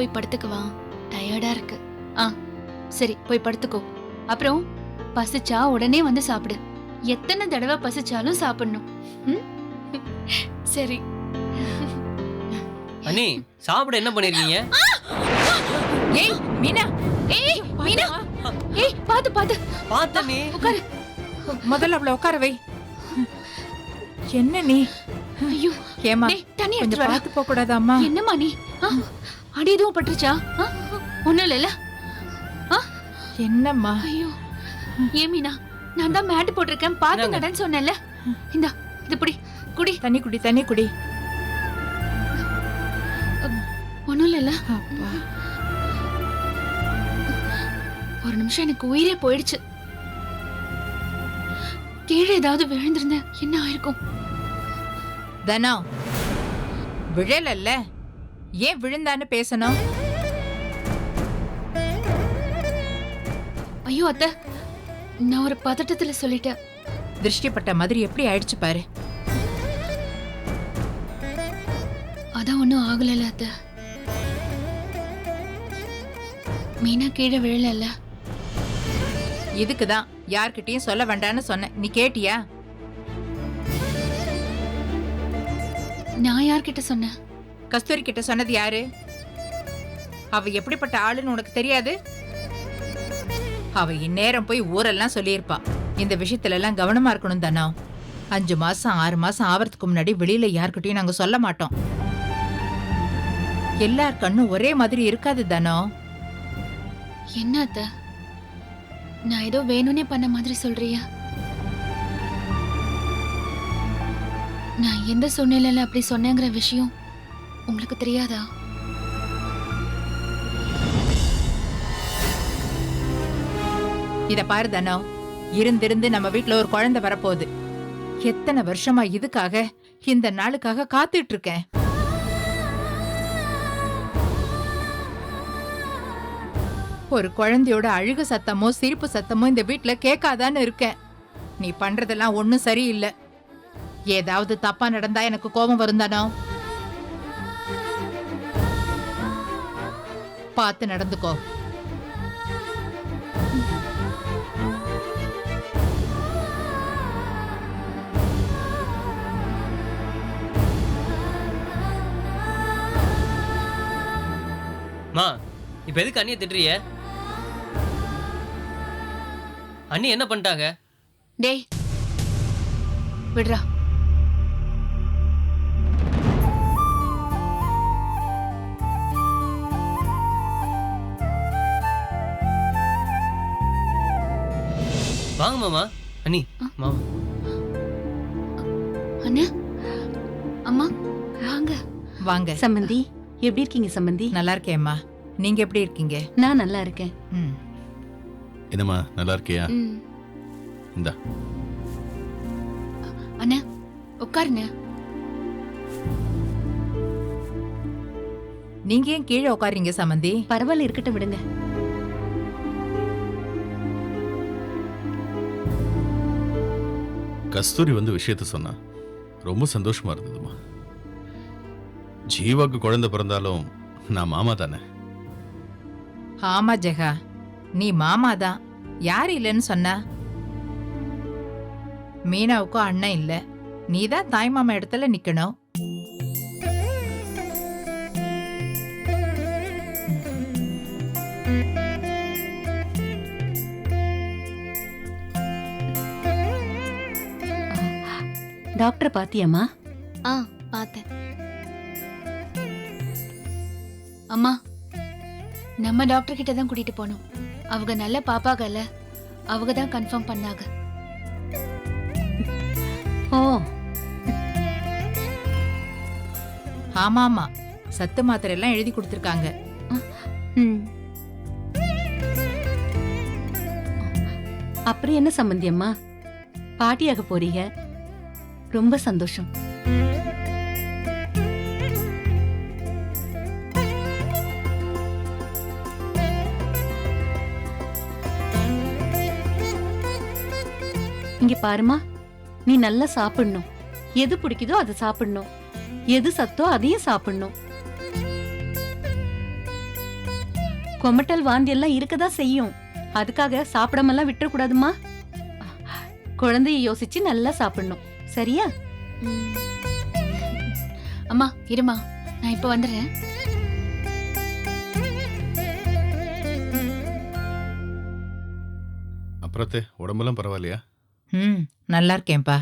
போய் படுத்துக்குவா டயர்டா இருக்கு. ஆ சரி போய் படுத்துக்கோ. அப்புறம் பசிச்சா உடனே வந்து சாப்பிடு. எத்தனை தடவை பசிச்சாலும் சாப்பிடணும். ம்? சரி. அண்ணி சாப்பிட என்ன பண்ணிருக்கீங்க? ஏய் மீனா. ஏய் மீனா. ஏய் பாத்து பாத்து. பார்த்தனே உட்காரு. முதல்ல அவளை உட்கார வை. என்ன நீ? ஐயோ. ஏமா கொஞ்சம் பார்த்து போக கூடாதாம்மா என்னம்மா நீ? அடி எதுவும் பட்டுருச்சா? ஒண்ணும் இல்லைல்ல? என்னம்மா? ஐயோ. ஏன் மீனா நான் தான் மேட் போட்டிருக்கேன். இந்தாங்க. நடன்னு சொன்னேன்ல. இந்தா இது புடி குடி. தண்ணி குடி தண்ணி குடி. ஒண்ணும் இல்லைல்ல. ஒரு நிமிஷம் எனக்கு உயிரே போயிடுச்சு. கீழே ஏதாவது விழுந்திருந்தேன் என்ன ஆயிருக்கும்? தனா விழலல்ல? ஏன் விழுந்தான்னு பேசணும். ஐயோ அத்தை. நான் ஒரு பதட்டத்துல சொல்லிட்டேன். திருஷ்டிப்பட்ட மாதிரி எப்படி ஆயிடுச்சு பாரு. அதான் ஒன்றும் ஆகலைல்ல அத்தை. மீனா கீழே விழல இதுக்கு தான் யார்கிட்டயும் சொல்ல வேண்டாம்னு சொன்னேன். நீ கேட்டியா? நான் யார்கிட்ட சொன்னேன்? கஸ்தூரி கிட்ட சொன்னது யாரு? அவ எப்படிப்பட்ட ஆளுன்னு உனக்கு தெரியாது? அவ இந்நேரம் போய் ஊரெல்லாம் சொல்லியிருப்பா. இந்த விஷயத்துல எல்லாம் கவனமா இருக்கணும் தானோ. அஞ்சு மாசம் ஆறு மாசம் ஆவறதுக்கு முன்னாடி வெளியில யார்கிட்டயும் நாங்க சொல்ல மாட்டோம். எல்லார் கண்ணும் ஒரே மாதிரி இருக்காது தானோ. என்ன நான் ஏதோ வேணும்னே பண்ண மாதிரி சொல்றியா? நான் எந்த சூழ்நிலையில அப்படி சொன்னேங்கிற விஷயம் உங்களுக்கு தெரியாதா? இத பாரு தானோ. இருந்திருந்து நம்ம வீட்ல ஒரு குழந்தை வரப்போகுது. எத்தனை வருஷமா இதுக்காக இந்த நாளுக்காக காத்துட்டு இருக்கேன் ஒரு குழந்தையோட அழுக சத்தமோ சிரிப்பு சத்தமோ இந்த வீட்ல கேட்காதான்னு இருக்கேன். நீ பண்றதெல்லாம் ஒண்ணும் சரியில்லை. ஏதாவது தப்பா நடந்தா எனக்கு கோபம் வரும் தானோ. பார்த்து நடந்துக்கோ. மா இப்ப எதுக்கு அண்ணியை திட்டுறிய அண்ணி என்ன பண்ணிட்டாங்க? டேய் விடுறா. வாங்க மாமா. அண்ணி மாமா. அண்ணா அம்மா வாங்க. வாங்க. சம்பந்தி எப்படி இருக்கீங்க சம்பந்தி? நல்லா இருக்கேம்மா. நீங்க எப்படி இருக்கீங்க? நான் நல்லா இருக்கேன். ம். என்னம்மா நல்லா இருக்கியா? ம். இந்தா. அண்ணா உட்காருண்ணே. நீங்க ஏன் கீழே உட்காருங்க சமந்தி பரவாயில்ல இருக்கட்டும் விடுங்க. கஸ்தூரி வந்து விஷயத்த சொன்னா ரொம்ப சந்தோஷமா இருந்ததுமா. ஜீவாக்கு குழந்தை பிறந்தாலும் நான் மாமா தானே? ஆமா ஜெகா நீ மாமா தான். யார் இல்லைன்னு சொன்ன? மீனாவுக்கும் அண்ணன் இல்லை. நீ தான் தாய் மாமா இடத்துல நிக்கணும். டாக்டர் பாத்தியம்மா? ஆ பார்த்தேன். அம்மா நம்ம டாக்டர் கிட்ட தான் கூட்டிட்டு போனோம். அவங்க நல்ல பாப்பாகல்ல. அவங்க தான் கன்ஃபார்ம் பண்ணாங்க. ஓ. ஆமா ஆமா சத்து மாத்திரை எல்லாம் எழுதி கொடுத்துருக்காங்க. ம். அப்புறம் என்ன சம்பந்தி அம்மா பாட்டியாக போறீங்க? ரொம்ப சந்தோஷம். இங்க பாருமா நீ நல்லா சாப்பிடணும். எது பிடிக்குதோ அதை சாப்பிடணும். எது சத்தோ அதையும் சாப்பிடணும். கொமட்டல் வாந்தி எல்லாம் இருக்கதான் செய்யும். அதுக்காக சாப்பிடாமலாம் விட்டுறக்கூடாதுமா? குழந்தைய யோசிச்சு நல்லா சாப்பிடணும். சரியா. அம்மா இருமா. நான் இப்ப வந்துடுறேன். அப்புறத்தே உடம்பெல்லாம் பரவாயில்லையா? ம் நல்லா இருக்கேன்ப்பா.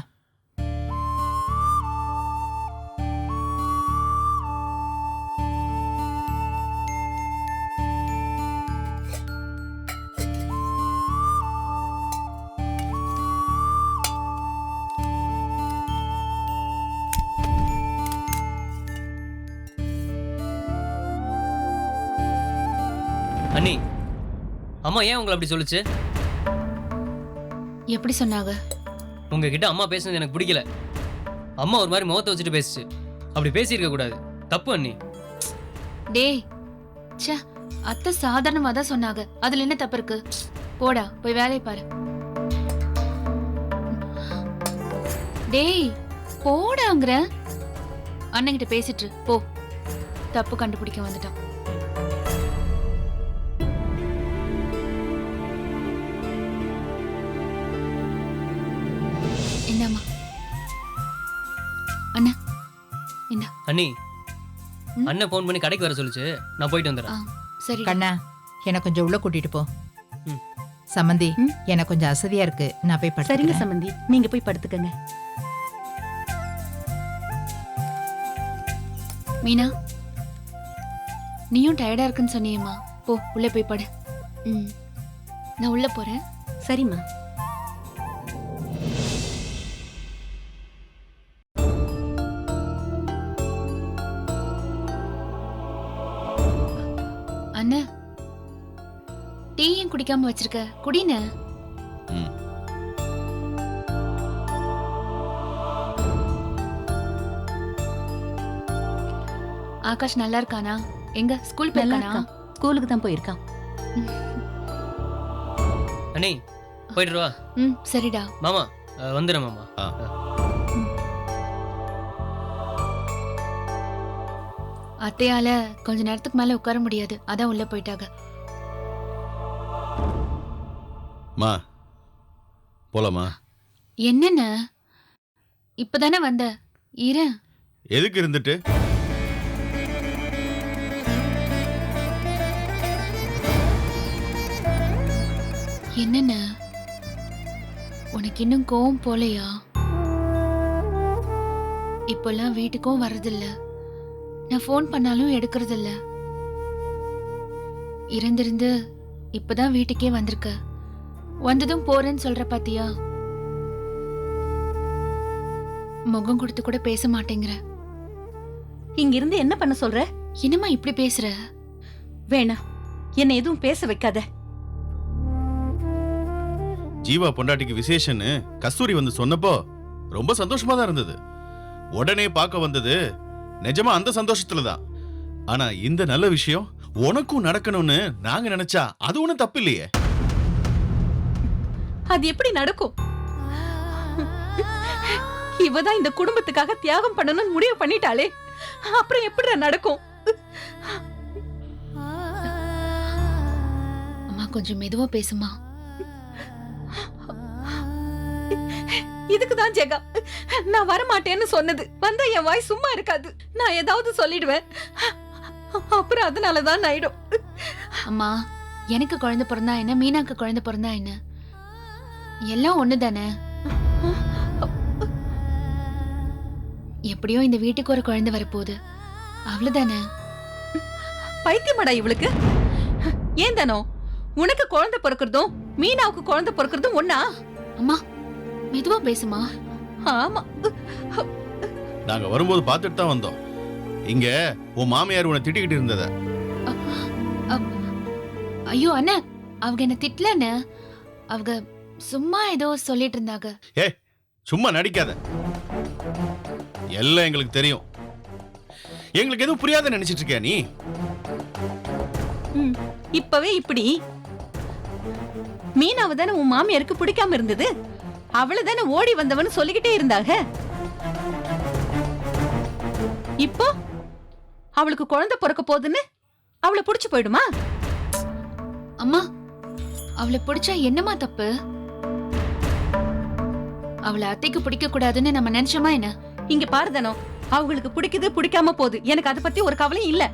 அம்மா ஏன் உங்களை அப்படி சொல்லுச்சு? எப்படி சொன்னாங்க? உங்ககிட்ட அம்மா பேசுனது எனக்கு பிடிக்கல. அம்மா ஒரு மாதிரி முகத்தை வச்சுட்டு பேசுச்சு. அப்படி பேசியிருக்க கூடாது. தப்பு அண்ணி. டேய் ச்சே அத்தை சாதாரணமா தான் சொன்னாங்க. அதுல என்ன தப்பு இருக்கு? போடா போய் வேலையை பாரு. டேய் போடாங்கிற. அண்ணன்கிட்ட பேசிட்டு இரு, போ. தப்பு கண்டுபிடிக்க வந்துட்டான். என்னம்மா? அண்ணா என்ன? அண்ணி ம்? அண்ணன் ஃபோன் பண்ணி கடைக்கு வர சொல்லுச்சு. நான் போயிட்டு ஆ வந்துடுறேன் சரி. கண்ணா என்னை கொஞ்சம் உள்ள கூட்டிட்டு போ. ம். சம்மந்தி ம். எனக்கு கொஞ்சம் அசதியா இருக்கு. நான் போய் சரிங்க படுத்துக்கிறேன் சம்பந்தி நீங்க போய் படுத்துக்கங்க. மீனா நீயும் டயர்டா இருக்குன்னு சொன்னியேம்மா. போ உள்ள போய் படு. ம். நான் உள்ள போறேன். சரிம்மா. குடிக்காம வச்சிருக்க. குடின ம். ஆகாஷ் நல்லா இருக்கானா? எங்க? ஸ்கூல் போயிருக்கானா? ஸ்கூலுக்கு தான் போயிருக்கான். அண்ணி போயிட்டு வா. ம் சரிடா. மாமா அஹ், வந்துடுறேன் மாமா. ஆ. அத்தையால கொஞ்ச நேரத்துக்கு மேல உட்கார முடியாது. அதான் உள்ள போயிட்டாங்க மா போலாமா? என்னென்ன? இப்பதானே வந்த. இரு. எதுக்கு இருந்துட்டு? என்னென்ன? உனக்கு இன்னும் கோவம் போலையா? இப்பெல்லாம் வீட்டுக்கும் வர்றதில்ல. நான் ஃபோன் பண்ணாலும் எடுக்கறதில்ல. இருந்திருந்து இப்பதான் வீட்டுக்கே வந்திருக்க. வந்ததும் போறேன்னு சொல்ற பாத்தியா? முகம் கொடுத்து கூட பேச மாட்டேங்கிற. இங்க இருந்து என்ன பண்ண சொல்ற? என்னம்மா இப்படி பேசுற? வேணாம் என்ன எதுவும் பேச வைக்காத. ஜீவா பொண்டாட்டிக்கு விசேஷன்னு கஸ்தூரி வந்து சொன்னப்போ ரொம்ப சந்தோஷமா தான் இருந்தது. உடனே பார்க்க வந்தது நிஜமா அந்த சந்தோஷத்துல தான். ஆனா இந்த நல்ல விஷயம் உனக்கும் நடக்கணும்னு நாங்க நினைச்சா அது ஒண்ணும் தப்பு இல்லையே அது எப்படி நடக்கும்? இவதான் இந்த குடும்பத்துக்காக தியாகம் பண்ணணும்னு முடிவு பண்ணிட்டாளே. அப்புறம் எப்படி நடக்கும்? அம்மா கொஞ்சம் மெதுவா பேசுமா. இதுக்குதான் ஜெகா. நான் வரமாட்டேன்னு சொன்னது. வந்தா என் வாய் சும்மா இருக்காது. நான் ஏதாவது சொல்லிடுவேன். அப்புறம் அதனாலதான் ஆயிடும். அம்மா எனக்கு குழந்தை பிறந்தா என்ன? மீனாக்கு குழந்தை பிறந்தா என்ன? எல்லாம் ஒண்ணு தானே எப்படியோ இந்த வீட்டுக்கு ஒரு குழந்தை வரப்போகுது. அவ்வளவுதானே? பைத்தியமாடா இவளுக்கு. ஏன் தானோ? உனக்கு குழந்தை பிறக்கிறதும் மீனாவுக்கு குழந்தை பிறக்கிறதும் ஒண்ணா? அம்மா மெதுவா பேசுமா. ஆமா. நாங்க வரும்போது பார்த்துட்டு தான் வந்தோம். இங்க உன் மாமியார் உன்னை திட்டிக்கிட்டு இருந்தத. ஐயோ அண்ணா அவங்க என்ன திட்டலன்னு அவங்க சும்மா ஏதோ சொல்லிட்டு இருந்தாங்க. சும்மா நடிக்காத. எல்லாம் எங்களுக்கு தெரியும். எங்களுக்கு எதுவும் புரியாத நினைச்சிட்டு இருக்கியா நீ? ம், இப்பவே இப்படி. மீனாவை தானே உன் மாமியாருக்கு பிடிக்காம இருந்தது? அவளை தானே ஓடி வந்தவன்னு சொல்லிக்கிட்டே இருந்தாங்க இப்போ? அவளுக்கு குழந்தை பிறக்க போகுதுன்னு அவளை புடிச்சு போயிடுமா? அம்மா அவளை பிடிச்சா என்னம்மா தப்பு? அவளை அத்தைக்கு பிடிக்க கூடாதுன்னு நம்ம நினைச்சோமா என்ன? இங்க பாரு தனோ அவங்களுக்கு பிடிக்குது பிடிக்காம போகுது. எனக்கு அதை பத்தி ஒரு கவலையும் இல்ல.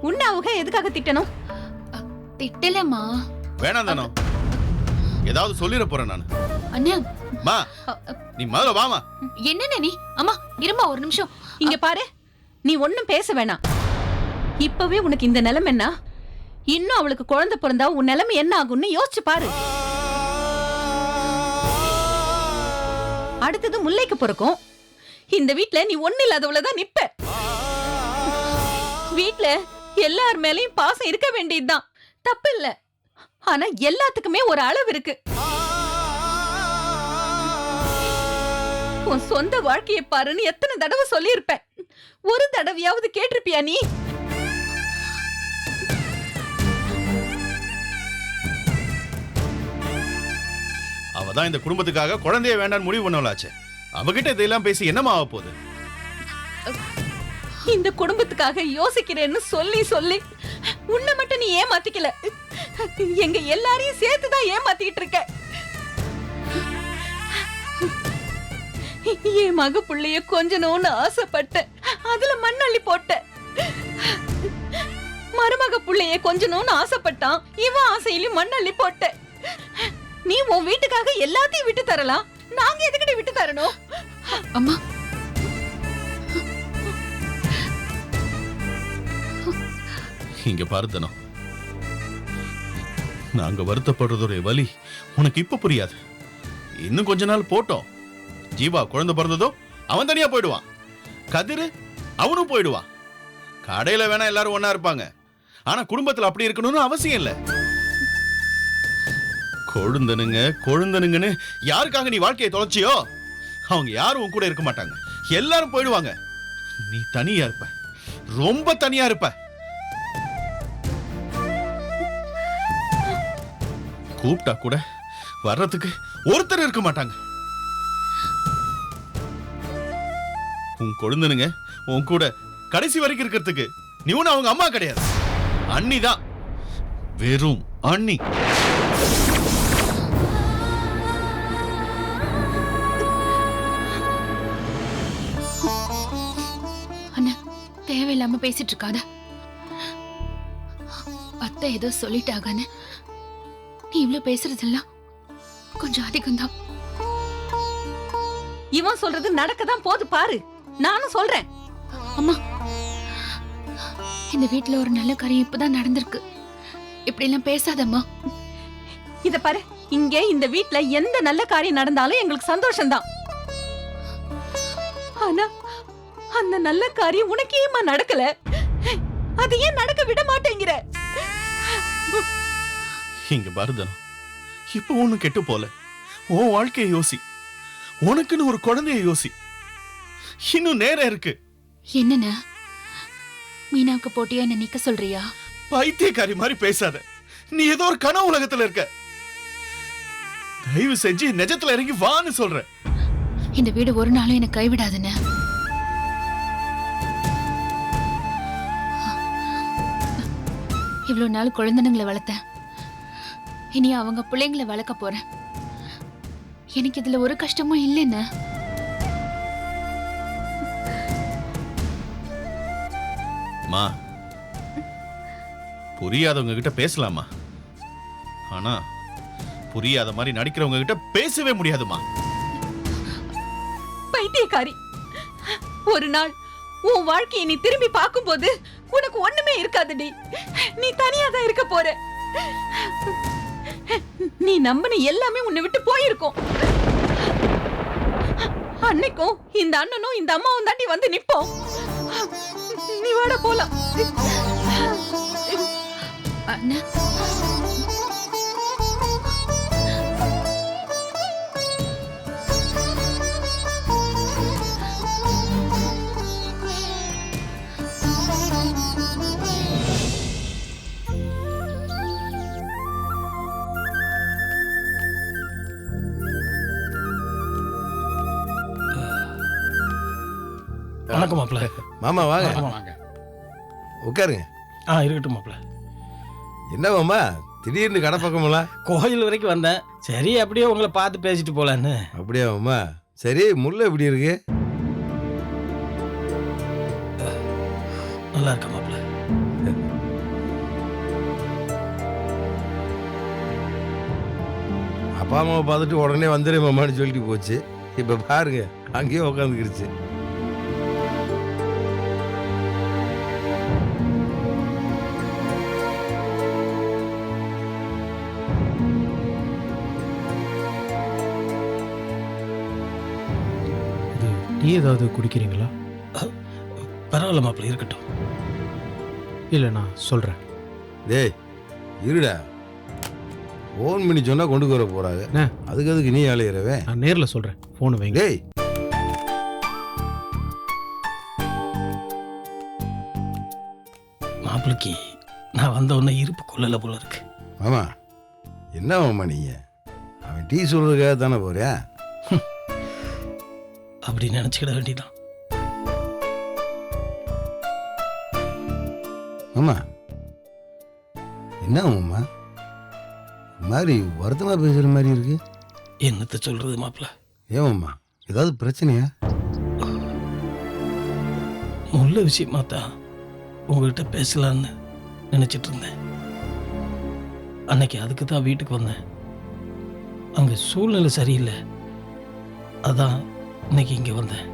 உன்னை அவங்க எதுக்காக திட்டணும்? திட்டலம்மா. வேணாம் தானோ. ஏதாவது சொல்லிட போறேன் நான். அண்ணா. மா நீ முதல்ல வாமா என்னண்ணே நீ? அம்மா இருமா ஒரு நிமிஷம். இங்க பாரு நீ ஒண்ணும் பேச வேணாம். இப்பவே உனக்கு இந்த நிலைமை என்ன இன்னும் அவளுக்கு குழந்தை பிறந்தா உன் நிலைமை என்ன ஆகும்னு யோசிச்சு பாரு. அடுத்தது முல்லைக்கு பிறக்கும். இந்த வீட்ல நீ ஒண்ணு இல்லாதவளதான் நிப்ப. வீட்ல எல்லார் மேலயும் பாசம் இருக்க வேண்டியதுதான். தப்பு இல்ல ஆனா எல்லாத்துக்குமே ஒரு அளவு இருக்கு. உன் சொந்த வாழ்க்கையை பாருன்னு எத்தனை தடவை சொல்லியிருப்பேன். ஒரு தடவையாவது கேட்டிருப்பியா நீ? அதான் தான் இந்த குடும்பத்துக்காக குழந்தைய வேண்டாம்னு முடிவு பண்ணலாச்சு அவகிட்ட இதெல்லாம் பேசி என்னமா ஆக போகுது? இந்த குடும்பத்துக்காக யோசிக்கிறேன்னு சொல்லி சொல்லி உன்னை மட்டும் நீ ஏமாத்திக்கல. எங்க எல்லாரையும் சேர்த்து தான் ஏமாத்திட்டு இருக்க. என் மக புள்ளைய கொஞ்சணும்னு ஆசைப்பட்ட அதுல மண்ணள்ளி போட்ட மருமக புள்ளைய கொஞ்சணும்னு ஆசைப்பட்டான். இவன் ஆசையிலும் மண்ணள்ளி போட்ட நீ உன் வீட்டுக்காக எல்லாத்தையும் விட்டு தரலாம். நாங்க எதுக்கிட்ட விட்டு தரணும்? அம்மா. இங்க பாரு தனோ. நாங்க வருத்தப்படுறதுடைய வலி உனக்கு இப்ப புரியாது. இன்னும் கொஞ்ச நாள் போட்டோம். ஜீவா குழந்தை பிறந்ததோ அவன் தனியா போயிடுவான். கதிரு அவனும் போயிடுவான். கடையில வேணா எல்லாரும் ஒண்ணா இருப்பாங்க. ஆனா குடும்பத்துல அப்படி இருக்கணும்னு அவசியம் இல்ல. கொழுந்தனுங்க கொழுந்தனுங்கன்னு யாருக்காக நீ வாழ்க்கையை தொலைச்சியோ? அவங்க யாரும் உன் கூட இருக்க மாட்டாங்க. எல்லாரும் போயிடுவாங்க. நீ தனியா இருப்ப. ரொம்ப தனியா இருப்ப. கூப்பிட்டா கூட வர்றதுக்கு ஒருத்தர் இருக்க மாட்டாங்க. உன் கொழுந்தனுங்க உன் கூட கடைசி வரைக்கும் இருக்கிறதுக்கு நீ ஒன்று அவங்க அம்மா கிடையாது. அண்ணி தான் வெறும் அண்ணி. தேவையில்லாம பேசிட்டு இருக்காத அத்தை ஏதோ சொல்லிட்டாங்கன்னு. நீ இவ்ளோ பேசுறதெல்லாம் கொஞ்சம் அதிகம்தான். இவன் சொல்றது நடக்கதான் போது பாரு. நானும் சொல்றேன். அம்மா இந்த வீட்ல ஒரு நல்ல காரியம் இப்பதான் நடந்திருக்கு. இப்படி எல்லாம் பேசாதம்மா. இத பாரு இங்க இந்த வீட்ல எந்த நல்ல காரியம் நடந்தாலும் எங்களுக்கு சந்தோஷம்தான். ஆனா அந்த நல்ல காரியம் உனக்கு ஏமா நடக்கல. அது ஏன் நடக்க விட மாட்டேங்கிற? இங்க பாரதனம் இப்ப ஒண்ணு கெட்டு போல. உன் வாழ்க்கையை யோசி. உனக்குன்னு ஒரு குழந்தைய யோசி. இன்னும் நேரம் இருக்கு. என்னண்ணா மீனாவுக்கு போட்டியா என்ன நிக்க சொல்றியா? பைத்தியக்காரி மாதிரி பேசாத. நீ ஏதோ ஒரு கனவு உலகத்துல இருக்க. தயவு செஞ்சு நிஜத்துல இறங்கி வான்னு சொல்றேன் இந்த வீடு ஒரு நாளும் என்னை கைவிடாதுன்னு. இவ்வளவு நாள் குழந்தைங்களை வளர்த்தேன். இனி அவங்க பிள்ளைங்களை வளர்க்க போறேன். எனக்கு இதுல ஒரு கஷ்டமும் இல்லைன்னு மா புரியாதவங்க கிட்ட பேசலாமா? ஆனா புரியாத மாதிரி நடிக்கிறவங்க கிட்ட பேசவே முடியாதுமா? பைத்தியக்காரி ஒரு நாள் உன் வாழ்க்கையை நீ திரும்பி பார்க்கும்போது உனக்கு ஒண்ணுமே இருக்காதுடி. நீ தனியா தான் இருக்க போற. நீ நம்பின எல்லாமே உன்னை விட்டு போயிருக்கும். அன்னைக்கும் இந்த அண்ணனும் இந்த அம்மாவும் தாண்டி வந்து நிப்போம். நீ வாட போலாம். மாமா வாங்க. வாங்க உட்காருங்க. ஆ இருக்கட்டும் மாப்பிள்ள என்ன மாமா? திடீர்னு கடை பக்கமெல்லாம்? கோயில் வரைக்கும் வந்தேன். சரி அப்படியே உங்களை பார்த்து பேசிட்டு போலான்னு. அப்படியா அம்மா சரி முள்ள எப்படி இருக்கு? நல்லா இருக்க மாப்பிள்ள அப்பா அம்மாவை பார்த்துட்டு உடனே வந்துடுறேன் மாமான்னு சொல்லிட்டு போச்சு. இப்போ பாருங்க அங்கேயே உட்காந்துக்கிடுச்சு டீ ஏதாவது குடிக்கிறீங்களா? பரவாயில்ல மாப்பிள்ள இருக்கட்டும். இல்லை நான் சொல்கிறேன் டேய் இருடா. ஃபோன் பண்ணி சொன்னா கொண்டு வர போறாங்க. அண்ணே. அதுக்கு அதுக்கு நீ அலையிறவே? நான் நேரில் சொல்கிறேன் ஃபோனை வைங்க. டேய். மாப்பிளைக்கு நான் வந்த உடனே இருப்பு கொள்ளல போல இருக்கு. மாமா என்ன மாமா நீங்க? அவன் டீ சொல்றதுக்காக தானே போறியா? அப்படி நினைச்சுக்கிட வேண்டியதான் மாமா என்ன மாமா ஒரு மாதிரி வருத்தமா பேசுற மாதிரி இருக்கு. என்னத்த சொல்றது மாப்பிள்ள? ஏன் மாமா ஏதாவது பிரச்சனையா? முள்ள விஷயமா தான் உங்ககிட்ட பேசலான்னு நினைச்சிட்டு இருந்தேன். அன்னைக்கு அதுக்கு தான் வீட்டுக்கு வந்தேன். அங்க சூழ்நிலை சரியில்லை. அதான் இன்னைக்கு இங்க வந்தேன்.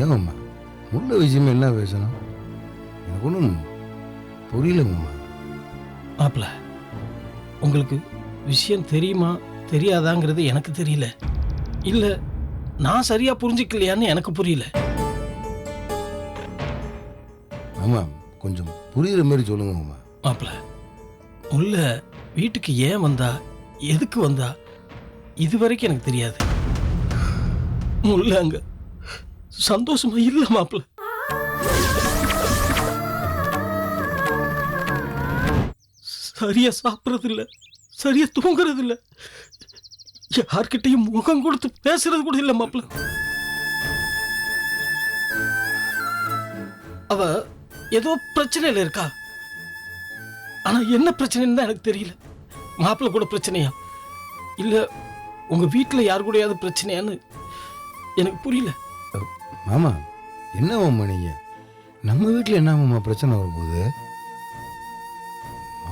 ஏன் மாமா முள்ள விஷயமா என்ன பேசணும் எனக்கு ஒன்றும் புரியல மாமா மாப்பிள்ள உங்களுக்கு விஷயம் தெரியுமா தெரியாதாங்கிறது எனக்கு தெரியல. இல்ல நான் சரியா புரிஞ்சுக்கலையான்னு எனக்கு புரியல. மாமா கொஞ்சம் புரியுற மாதிரி சொல்லுங்க மாமா மாப்பிள்ள உள்ள வீட்டுக்கு ஏன் வந்தா எதுக்கு வந்தா இது வரைக்கும் எனக்கு தெரியாது. முள்ள அங்க சந்தோஷமா இல்ல மாப்பிள்ள சரியா சாப்பிட்றது இல்ல சரியா தூங்குறது இல்ல யார்கிட்டயும் முகம் கொடுத்து பேசுறது கூட இல்ல மாப்பிள்ள அவ ஏதோ பிரச்சனையில் இருக்கா? ஆனா என்ன பிரச்சனைன்னு தான் எனக்கு தெரியல. மாப்பிள்ள கூட பிரச்சனையா? இல்ல உங்கள் வீட்டில் யார் கூடயாவது பிரச்சனையான்னு எனக்கு புரியல. மாமா என்ன மாமா நீங்க? நம்ம வீட்டில் என்ன மாமா பிரச்சனை வரும்போது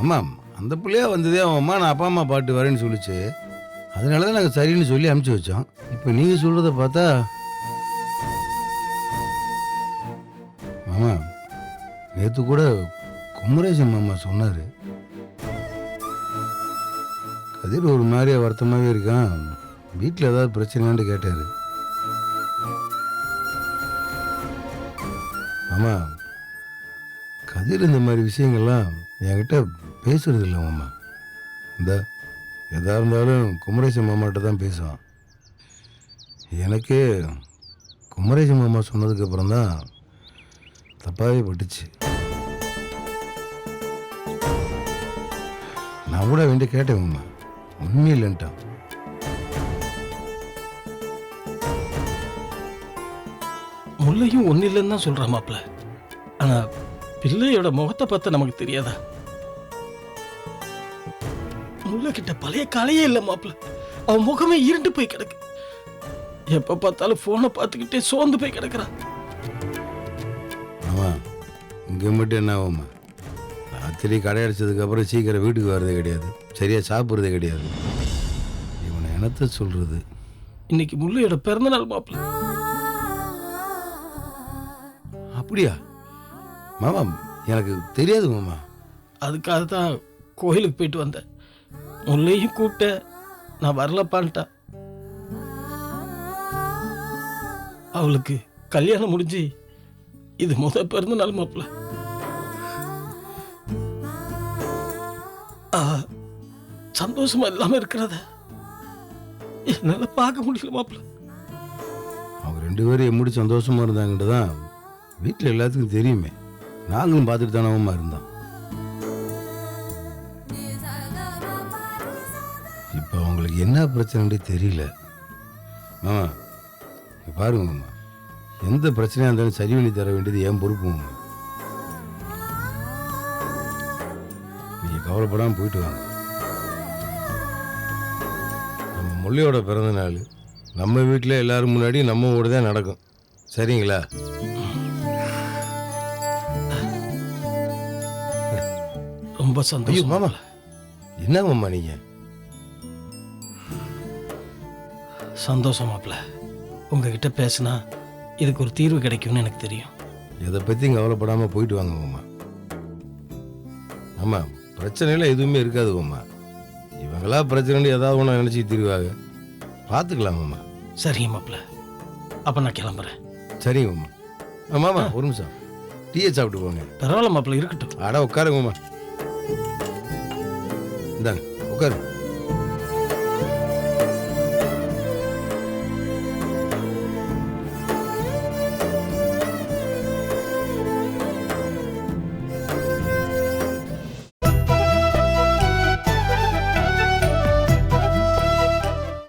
ஆமாம் அந்த பிள்ளையா வந்ததே அவன் அம்மா நான் அப்பா அம்மா பாட்டு வரேன்னு சொல்லிச்சு. அதனால தான் நாங்கள் சரின்னு சொல்லி அனுப்பிச்சி வச்சோம். இப்போ நீங்கள் சொல்கிறத பார்த்தா மாமா நேற்று கூட குமரேசன் மாமா சொன்னார். கதிர் ஒரு மாதிரியா வருத்தமாகவே இருக்கான். வீட்டில் ஏதாவது பிரச்சனையான்னு கேட்டார். ஆமாம் கதிர் இந்த மாதிரி விஷயங்கள்லாம் என்கிட்ட பேசுறது இல்லை மாமா. இந்த எதாக இருந்தாலும் குமரேசன் மாமாட்ட தான் பேசுவான். எனக்கு குமரேசன் மாமா சொன்னதுக்கு அப்புறம் தான் தப்பாகவே பட்டுச்சு. நான் கூட வேண்டிய கேட்டேன் மாமா. ஒன்றும் இல்லைன்ட்டான் முள்ளையும் ஒன்னும் இல்லைன்னு தான் சொல்றான் மாப்பிள்ள. ஆனா பிள்ளையோட முகத்தை பார்த்தா நமக்கு தெரியாதா? முல்லை கிட்ட பழைய கலையே இல்லை மாப்பிள்ள. அவன் முகமே இருண்டு போய் கிடக்கு. எப்ப பார்த்தாலும் போனை பார்த்துக்கிட்டே சோர்ந்து போய் கிடக்குறான் ஆமா இங்கே மட்டும் என்ன ஆகும்மா? ராத்திரி கடை அடிச்சதுக்கப்புறம் சீக்கிரம் வீட்டுக்கு வர்றதே கிடையாது. சரியாக சாப்பிட்றதே கிடையாது. இவனை என்னத்த சொல்கிறது இன்னைக்கு முல்லையோட பிறந்தநாள் மாப்பிள்ள. அப்படியா? மாமா எனக்கு தெரியாது மாமா. அதுக்காக தான் கோயிலுக்கு போயிட்டு வந்தேன். முல்லையும் கூப்பிட்ட நான் வரலப்பான்ட்டா. அவளுக்கு கல்யாணம் முடிஞ்சு இது முத பிறந்த நாள் மாப்பிள்ள. ஆ, சந்தோஷமா இல்லாம இருக்கிறத என்னால பார்க்க முடியல மாப்பிள்ள. அவங்க ரெண்டு பேரும் எப்படி சந்தோஷமா இருந்தாங்கன்ட்டு தான் வீட்டில் எல்லாத்துக்கும் தெரியுமே. நாங்களும் பார்த்துட்டு தானே இருந்தோம். இப்போ அவங்களுக்கு என்ன பிரச்சனைன்னு தெரியல. மாமா பாருங்க மாமா. எந்த பிரச்சனையாக இருந்தாலும் சரி பண்ணி தர வேண்டியது என் பொறுப்பு மாமா. கவலைப்படாமல் போயிட்டு வாங்க. முள்ளியோட பிறந்த நாள். நம்ம வீட்டில் எல்லாரும் முன்னாடி நம்ம ஊட தான் நடக்கும். சரிங்களா? ரொம்ப ஐயோ சந்தோஷம் மாமா. என்ன மாமா நீங்கள் சந்தோஷம் மாப்பிள்ள. உங்ககிட்ட பேசினா இதுக்கு ஒரு தீர்வு கிடைக்கும்னு எனக்கு தெரியும். இதை பற்றியும் கவலைப்படாமல் போயிட்டு வாங்க மாமா. ஆமாம் பிரச்சனைலாம் எதுவுமே இருக்காது மாமா. இவங்களா பிரச்சனை ஏதாவது ஒன்று நினச்சி தீருவாங்க பார்த்துக்கலாம் மாமா. சரிங்க மாப்பிள்ள. அப்போ நான் கிளம்புறேன். சரிங்க மாமா. ஆ, மாமா ஒரு நிமிஷம். டீயை சாப்பிட்டு போங்க. பரவாயில்ல மாப்பிள்ள இருக்கட்டும். அட உட்காருங்க மாமா. இந்தாங்க உட்காரு